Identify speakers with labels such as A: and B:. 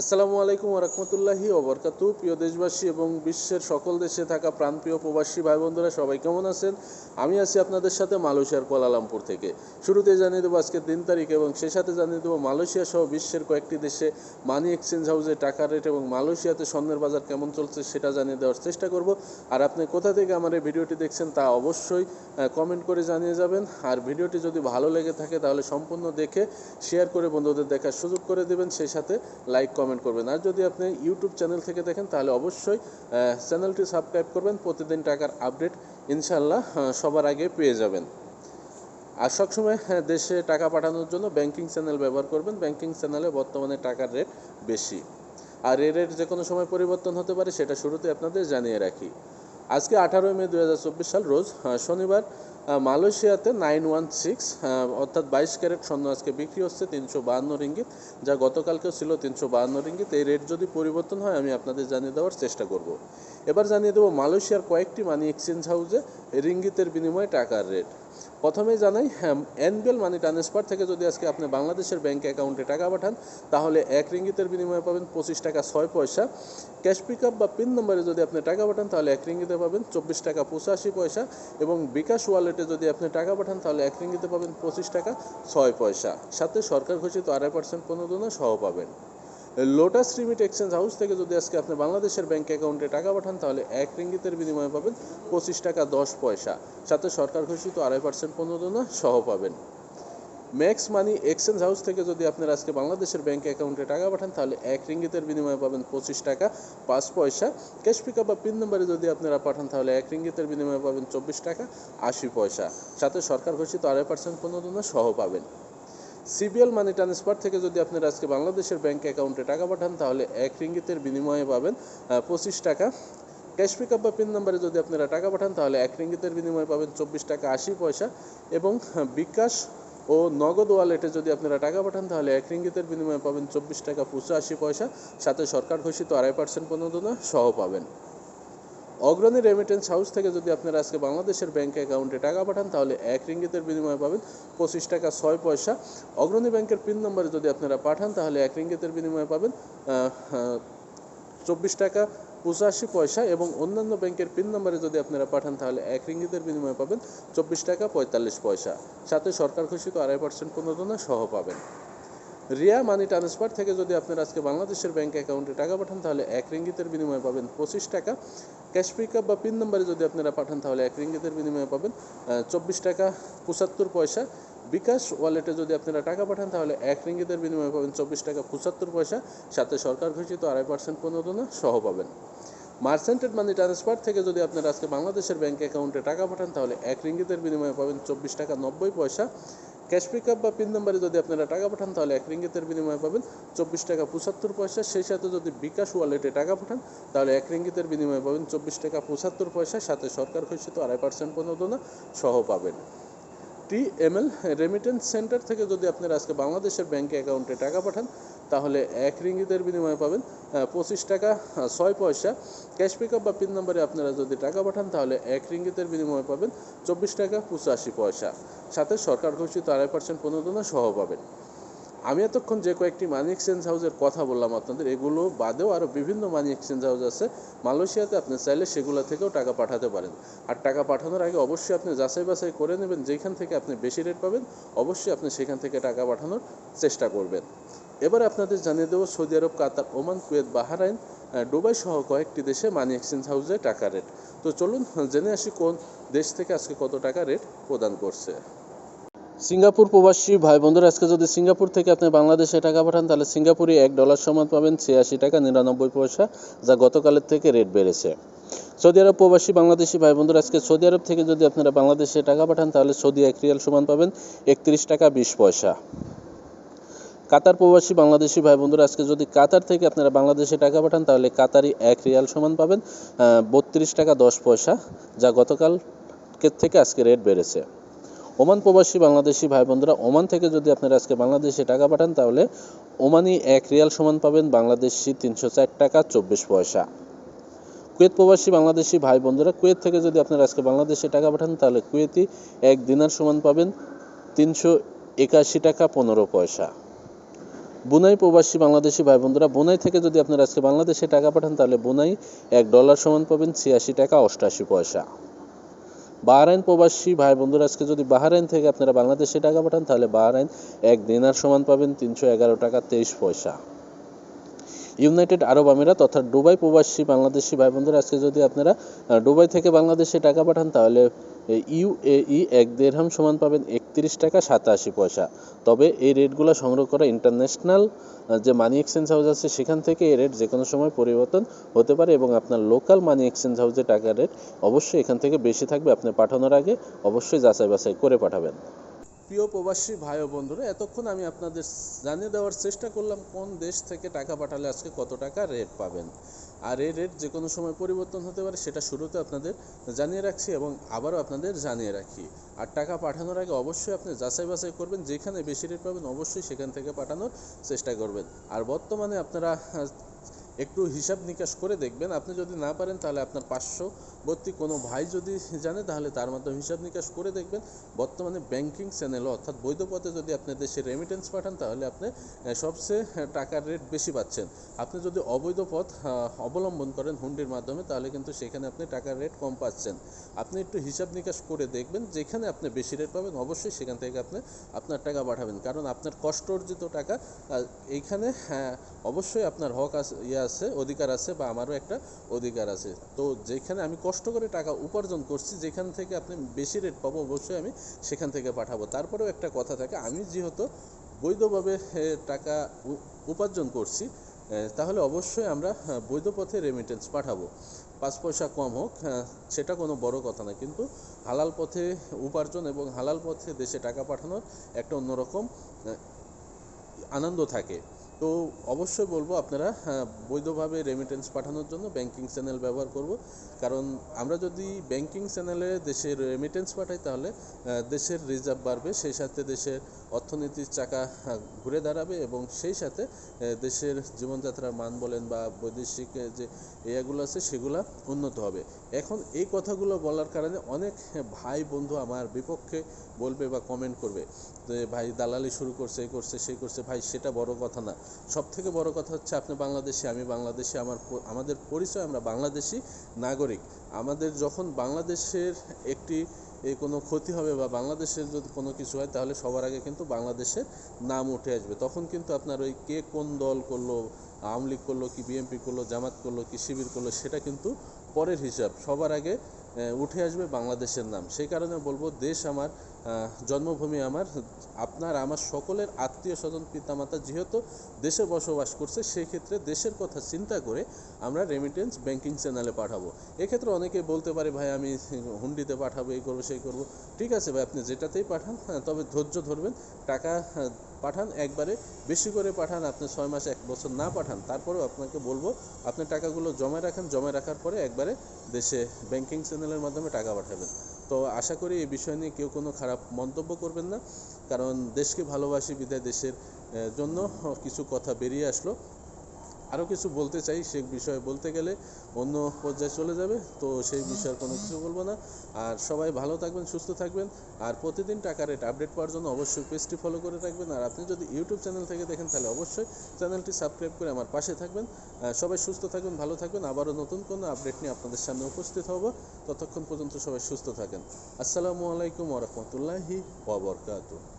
A: আসসালামু আলাইকুম রহমতুল্লাহি ওবরকাতু প্রিয় দেশবাসী এবং বিশ্বের সকল দেশে থাকা প্রাণপ্রিয় প্রবাসী ভাই বন্ধুরা সবাই কেমন আছেন? আমি আছি আপনাদের সাথে মালয়েশিয়ার কুয়ালালামপুর থেকে। শুরুতে জানিয়ে দেবো আজকে দিন তারিখ এবং সেই সাথে জানিয়ে দেবো মালয়েশিয়া সহ বিশ্বের কয়েকটি দেশে মানি এক্সচেঞ্জ হাউসে টাকার রেট এবং মালয়েশিয়াতে স্বর্ণের বাজার কেমন চলছে সেটা জানিয়ে দেওয়ার চেষ্টা করব। আর আপনি কোথা থেকে আমার এই ভিডিওটি দেখছেন তা অবশ্যই কমেন্ট করে জানিয়ে যাবেন। আর ভিডিওটি যদি ভালো লেগে থাকে তাহলে সম্পূর্ণ দেখে শেয়ার করে বন্ধুদের দেখার সুযোগ করে দেবেন। সেই সাথে লাইক কমেন্ট করবেন। আর যদি আপনি ইউটিউব চ্যানেল থেকে দেখেন তাহলে অবশ্যই চ্যানেলটি সাবস্ক্রাইব করবেন। প্রতিদিন টাকার আপডেট ইনশাল্লাহ সবার আগে পেয়ে যাবেন। আর সবসময় হ্যাঁ, দেশে টাকা পাঠানোর জন্য ব্যাংকিং চ্যানেল ব্যবহার করবেন। ব্যাংকিং চ্যানেলে বর্তমানে টাকার রেট বেশি। আর এর রেট যে কোনো সময় পরিবর্তন হতে পারে সেটা শুরুতে আপনাদের জানিয়ে রাখি। আজকে আঠারোই মে দু হাজার চব্বিশ সাল রোজ শনিবার মালয়েশিয়াতে নাইন ওয়ান সিক্স অর্থাৎ বাইশ ক্যারেট স্বর্ণ আজকে বিক্রি হচ্ছে তিনশো বাহান্ন রিঙ্গিত, যা গতকালকেও ছিল তিনশো বাহান্ন রিঙ্গিত। এই রেট যদি পরিবর্তন হয়, আমি আপনাদের জানিয়ে দেওয়ার চেষ্টা করব। এবার জানিয়ে দেবো মালয়েশিয়ার কয়েকটি মানি এক্সচেঞ্জ হাউসে রিঙ্গিতের বিনিময়ে টাকার রেট প্রথমেই জানাই হ্যাঁ এনবিএল মানি ট্রান্সফার থেকে যদি আজকে আপনি বাংলাদেশের ব্যাংক অ্যাকাউন্টে টাকা পাঠান, তাহলে এক রিঙ্গিতের বিনিময়ে পাবেন পঁচিশ টাকা ছয় পয়সা। ক্যাশ পিক আপ বা পিন নম্বরে যদি আপনি টাকা পাঠান, তাহলে এক রিঙ্গিতে পাবেন চব্বিশ টাকা পঁচাশি পয়সা এবং বিকাশ ওয়ালেটে যদি আপনি টাকা পাঠান, তাহলে এক রিঙ্গিতে পাবেন পঁচিশ টাকা, ছয় পয়সা। সাথে সরকার ঘোষিত আড়াই পার্সেন্ট প্রণোদনা সহ পাবেন। লোটাস রিমিট এক্সচেঞ্জ হাউস থেকে যদি আজকে আপনি বাংলাদেশের ব্যাঙ্ক অ্যাকাউন্টে টাকা পাঠান, তাহলে এক রিঙ্গিতের বিনিময়ে পাবেন পঁচিশ টাকা, দশ পয়সা। সাথে সরকার ঘোষিত আড়াই পার্সেন্ট প্রণোদনা সহ পাবেন। ম্যাক্স মানি এক্সচেঞ্জ হাউস থেকে যদি আপনার আজকে বাংলাদেশের ব্যাংক অ্যাকাউন্টে টাকা পাঠান, তাহলে এক রিঙ্গিতের বিনিময়ে পাবেন পঁচিশ টাকা, পাঁচ পয়সা। ক্যাশ পিক বা পিন নম্বরে যদি আপনারা পাঠান, তাহলে এক রিঙ্গিতের বিনিময়ে পাবেন চব্বিশ টাকা, আশি পয়সা। সাথে সরকার ঘোষিত আড়াই পার্সেন্ট প্রণোদনা সহ পাবেন। সিবিএল মানি ট্রান্সফার থেকে যদি আপনারা আজকে বাংলাদেশের ব্যাংক অ্যাকাউন্টে টাকা পাঠান, তাহলে এক রিঙ্গিতের বিনিময়ে পাবেন পঁচিশ টাকা। ক্যাশ পিক বা পিন নম্বরে যদি আপনারা টাকা পাঠান, তাহলে এক রিঙ্গিতের বিনিময়ে পাবেন চব্বিশ টাকা, আশি পয়সা। এবং বিকাশ ও নগদ ওয়ালেটে যদি আপনারা টাকা পাঠান, তাহলে এক রিঙ্গিতের বিনিময়ে পাবেন চব্বিশ টাকা পঁচাশি পয়সা। সাথে সরকার ঘোষিত আড়াই পার্সেন্ট প্রণোদনা সহ পাবেন। অগ্রণী রেমিটেন্স হাউস থেকে যদি আপনারা আজকে বাংলাদেশের ব্যাংক অ্যাকাউন্টে টাকা পাঠান, তাহলে এক রিঙ্গিতের বিনিময়ে পাবেন পঁচিশ টাকা ছয় পয়সা। অগ্রণী ব্যাংকের পিন নম্বরে যদি আপনারা পাঠান, তাহলে এক রিঙ্গিতের বিনিময়ে পাবেন চব্বিশ টাকা পঁচাশি পয়সা এবং অন্যান্য ব্যাংকের পিন নম্বরে যদি আপনারা পাঠান, তাহলে এক রিঙ্গিতের বিনিময়ে পাবেন চব্বিশ টাকা পঁয়তাল্লিশ পয়সা। সাথে সরকার ঘোষিত আড়াই পার্সেন্ট প্রণোদনা সহ পাবেন। রিয়া মানি ট্রান্সফার থেকে যদি আপনারা আজকে বাংলাদেশের ব্যাংক অ্যাকাউন্টে টাকা পাঠান, তাহলে এক রিঙ্গিতের বিনিময়ে পাবেন পঁচিশ টাকা। ক্যাশ পিক আপ বা পিন নম্বরে যদি আপনারা পাঠান, তাহলে এক রিঙ্গিতের বিনিময়ে পাবেন চব্বিশ টাকা পঁচাত্তর পয়সা। বিকাশ ওয়ালেটে যদি আপনারা টাকা পাঠান, তাহলে এক রিঙ্গিতের বিনিময়ে পাবেন চব্বিশ টাকা পঁচাত্তর পয়সা। সাথে সরকার ঘোষিত আড়াই পার্সেন্ট প্রণোদনা সহ পাবেন। মার্সেন্টেড মানি ট্রান্সফার থেকে যদি আপনারা আজকে বাংলাদেশের ব্যাঙ্ক অ্যাকাউন্টে টাকা পাঠান, তাহলে এক রিঙ্গিতের বিনিময়ে পাবেন চব্বিশ টাকা নব্বই পয়সা। ক্যাশ পিক আপ বা পিন নাম্বারে যদি আপনারা টাকা পাঠান, তাহলে এক রিঙ্গিতের বিনিময়ে পাবেন চব্বিশ টাকা পঁচাত্তর পয়সা। সেই সাথে যদি বিকাশ ওয়ালেটে টাকা পাঠান, তাহলে এক রিঙ্গিতের বিনিময়ে পাবেন চব্বিশ টাকা পঁচাত্তর পয়সা। সাথে সরকার ঘোষিত আড়াই পার্সেন্ট প্রণোদনা সহ পাবেন। টি এমএল রেমিটেন্স সেন্টার থেকে যদি আপনারা আজকে বাংলাদেশের ব্যাংকে অ্যাকাউন্টে টাকা পাঠান, তাহলে এক রিঙ্গিতের বিনিময়ে পাবেন পঁচিশ টাকা ছয় পয়সা। ক্যাশ পিক বা পিন নাম্বারে আপনারা যদি টাকা পাঠান, তাহলে এক রিঙ্গিতের বিনিময়ে পাবেন চব্বিশ টাকা পঁচাশি পয়সা। সাথে সরকার ঘোষিত আড়াই পার্সেন্ট প্রণোদনা সহ পাবেন। আমি এতক্ষণ যে কয়েকটি মানি এক্সচেঞ্জ হাউসের কথা বললাম আপনাদের, এগুলো বাদেও আরও বিভিন্ন মানি এক্সচেঞ্জ হাউস আছে। মালয়েশিয়াতে আপনি চাইলে সেগুলো থেকেও টাকা পাঠাতে পারেন। আর টাকা পাঠানোর আগে অবশ্যই আপনি যাচাই বাছাই করে নেবেন, যেখান থেকে আপনি বেশি রেট পাবেন, অবশ্যই আপনি সেখান থেকে টাকা পাঠানোর চেষ্টা করবেন। এবার আপনাদের জানিয়ে দেবো Saudi Arab, Qatar, Oman, Kuwait, Bahrain Dubai সহ কয়েকটি দেশে মানি এক্সচেঞ্জ হাউসে টাকা রেট তো চলুন, জেনে আসি কোন দেশ থেকে আজকে কত টাকা রেট প্রদান করছে। সিঙ্গাপুর প্রবাসী ভাই বন্ধুরা, আজকে যদি সিঙ্গাপুর থেকে আপনি বাংলাদেশে টাকা পাঠান, তাহলে সিঙ্গাপুরে এক ডলার সমান পাবেন ছিয়াশি টাকা নিরানব্বই পয়সা, যা গতকালের থেকে রেট বেড়েছে। সৌদি আরব প্রবাসী বাংলাদেশি ভাই বন্ধুরা, আজকে সৌদি আরব থেকে যদি আপনারা বাংলাদেশে টাকা পাঠান, তাহলে সৌদি এক রিয়াল সমান পাবেন একত্রিশ টাকা বিশ পয়সা। কাতার প্রবাসী বাংলাদেশি ভাই বন্ধুরা, আজকে যদি কাতার থেকে আপনারা বাংলাদেশে টাকা পাঠান, তাহলে কাতারি এক রিয়াল সমান পাবেন বত্রিশ টাকা দশ পয়সা, যা গতকালকের থেকে আজকে রেট বেড়েছে। ওমান প্রবাসী বাংলাদেশি ভাই বন্ধুরা ওমান থেকে যদি আপনারা আজকে বাংলাদেশে টাকা পাঠান, তাহলে ওমানি এক রিয়াল সমান পাবেন বাংলাদেশি তিনশো চার টাকা চব্বিশ পয়সা। কুয়েত প্রবাসী বাংলাদেশি ভাই বন্ধুরা কুয়েত থেকে যদি আপনারা আজকে বাংলাদেশে টাকা পাঠান, তাহলে কুয়েতি এক দিনার সমান পাবেন তিনশো একাশি টাকা পনেরো পয়সা। বুনাই প্রবাসী বাংলাদেশি ভাই বন্ধুরা বুনাই থেকে যদি আপনারা আজকে বাংলাদেশে টাকা পাঠান, তাহলে বুনাই এক ডলার সমান পাবেন ছিয়াশি টাকা অষ্টাশি পয়সা। বাহরাইন প্রবাসী ভাই বন্ধুরা, আজকে যদি বাহরাইন থেকে আপনারা বাংলাদেশে টাকা পাঠান, তাহলে বাহরাইন এক দিনার সমান পাবেন তিনশো এগারো টাকা তেইশ পয়সা। ইউনাইটেড আরব আমিরাত অর্থাৎ দুবাই প্রবাসী বাংলাদেশি ভাই বন্ধুরা, আজকে যদি আপনারা দুবাই থেকে বাংলাদেশে টাকা পাঠান, তাহলে ইউএই এক দেড়হাম সমান পাবেন একত্রিশ টাকা সাতাশি পয়সা। তবে এই রেটগুলো সংগ্রহ করা ইন্টারন্যাশনাল যে মানি এক্সচেঞ্জ হাউস আছে, সেখান থেকে এই রেট যে কোনো সময় পরিবর্তন হতে পারে এবং আপনার লোকাল মানি এক্সচেঞ্জ হাউসে টাকার রেট অবশ্যই এখান থেকে বেশি থাকবে। আপনি পাঠানোর আগে অবশ্যই যাচাই বাছাই করে পাঠাবেন। প্রিয় প্রবাসী ভাই ও বন্ধুরা, এতক্ষণ আমি আপনাদের জানিয়ে দেওয়ার চেষ্টা করলাম কোন দেশ থেকে টাকা পাঠালে আজকে কত টাকা রেট পাবেন। আর এই রেট যে কোনো সময় পরিবর্তন হতে পারে সেটা শুরুতে আপনাদের জানিয়ে রাখছি এবং আবারও আপনাদের জানিয়ে রাখি। আর টাকা পাঠানোর আগে অবশ্যই আপনি যাচাই বাছাই করবেন, যেখানে বেশি রেট পাবেন অবশ্যই সেখান থেকে পাঠানোর চেষ্টা করবেন। আর বর্তমানে আপনারা একটু হিসাব নিকাশ করে দেখবেন। আপনি যদি না পারেন তাহলে আপনার পার্শ্ববর্তী কোনো ভাই যদি জানে তাহলে তার মাধ্যমে হিসাব নিকাশ করে দেখবেন। বর্তমানে ব্যাংকিং চ্যানেলও অর্থাৎ বৈধ পথে যদি আপনি দেশে রেমিটেন্স পাঠান তাহলে আপনি সবচেয়ে টাকার রেট বেশি পাচ্ছেন। আপনি যদি অবৈধ পথ অবলম্বন করেন হুন্ডির মাধ্যমে তাহলে কিন্তু সেখানে আপনি টাকার রেট কম পাচ্ছেন। আপনি একটু হিসাব নিকাশ করে দেখবেন যেখানে আপনি বেশি রেট পাবেন অবশ্যই সেখান থেকে আপনি আপনার টাকা পাঠাবেন। কারণ আপনার কষ্ট অর্জিত টাকা এইখানে হ্যাঁ, অবশ্যই আপনার হক ইয়ে আছে অধিকার আছে বা আমারও একটা অধিকার আছে। তো যেখানে আমি কষ্ট করে টাকা উপার্জন করছি যেখান থেকে আপনি বেশি রেট পাবো অবশ্যই আমি সেখান থেকে পাঠাবো। তারপরেও একটা কথা থাকে আমি যেহেতু বৈধভাবে টাকা উপার্জন করছি তাহলে অবশ্যই আমরা হ্যাঁ, বৈধ পথে রেমিটেন্স পাঠাবো। পাঁচ পয়সা কম হোক হ্যাঁ, সেটা কোনো বড় কথা না। কিন্তু হালাল পথে উপার্জন এবং হালাল পথে দেশে টাকা পাঠানোর একটা অন্যরকম আনন্দ থাকে। তো অবশ্যই বলব আপনারা হ্যাঁ, বৈধভাবে রেমিটেন্স পাঠানোর জন্য ব্যাংকিং চ্যানেল ব্যবহার করব। কারণ আমরা যদি ব্যাংকিং চ্যানেলে দেশের রেমিটেন্স পাঠাই তাহলে দেশের রিজার্ভ বাড়বে সেই সাথে দেশের অর্থনীতির চাকা ঘুরে দাঁড়াবে এবং সেই সাথে দেশের জীবনযাত্রার মান বলেন বা বৈদেশিক যে এগুলো আছে সেগুলো উন্নত হবে। এখন এই কথাগুলো বলার কারণে অনেক ভাই বন্ধু আমার বিপক্ষে বলবে বা কমেন্ট করবে যে, ভাই, দালালি শুরু করছে, এই করছে, সেই করছে। ভাই, সেটা বড় কথা না। সব থেকে বড় কথা হচ্ছে, আপনি বাংলাদেশি, আমি বাংলাদেশি, আমার আমাদের পরিচয়, আমরা বাংলাদেশি নাগরিক। আমাদের যখন বাংলাদেশের একটি কোনো ক্ষতি হবে বা বাংলাদেশের যদি কোনো কিছু হয়, তাহলে সবার আগে কিন্তু বাংলাদেশের নাম উঠে আসবে। তখন কিন্তু আপনার ওই কে কোন দল করল, আওয়ামী লীগ করল, কি বিএনপি করল, জামাত করল, কি শিবির করল, সেটা কিন্তু পরের হিসাব সবার আগে উঠে আসবে বাংলাদেশের নাম। সেই কারণে বলব দেশ আমার জন্মভূমি আমার আপনার আমার সকলের আত্মীয় স্বজন পিতামাতা যেহেতু দেশে বসবাস করছে সেক্ষেত্রে দেশের কথা চিন্তা করে আমরা রেমিটেন্স ব্যাংকিং চ্যানেলে পাঠাবো। এক্ষেত্রে অনেকে বলতে পারে ভাই আমি হুন্ডিতে পাঠাবো এই করব সেই করব। ঠিক আছে ভাই আপনি যেটাতেই পাঠান হ্যাঁ, তবে ধৈর্য ধরবেন টাকা হ্যাঁ, পাঠান একবারে বেশি করে পাঠান আপনি ছয় মাস এক বছর না পাঠান তারপরেও আপনাকে বলব আপনি টাকাগুলো জমা রাখেন জমা রাখার পরে একবারে দেশে ব্যাংকিং চ্যানেলের মাধ্যমে টাকা পাঠাবেন। তো আশা করি এই বিষয় নিয়ে কেউ কোনো খারাপ মন্তব্য করবেন না, কারণ দেশকে ভালোবাসি বিদায় দেশের জন্য কিছু কথা বেরিয়ে আসলো। আরও কিছু বলতে চাই, সে বিষয়ে বলতে গেলে অন্য পর্যায়ে চলে যাবে, তো সেই বিষয়ে কোনো কিছু বলব না। আর সবাই ভালো থাকবেন, সুস্থ থাকবেন, আর প্রতিদিন টাকা রেট আপডেট পাওয়ার জন্য অবশ্যই পেজটি ফলো করে রাখবেন। আর আপনি যদি ইউটিউব চ্যানেল থেকে দেখেন, তাহলে অবশ্যই চ্যানেলটি সাবস্ক্রাইব করে আমার পাশে থাকবেন। সবাই সুস্থ থাকবেন, ভালো থাকবেন। আবারও নতুন কোনো আপডেট নিয়ে আপনাদের সামনে উপস্থিত হব। ততক্ষণ পর্যন্ত সবাই সুস্থ থাকেন। আসসালামু আলাইকুম ওরহমতুল্লাহি ওবরকাতুহ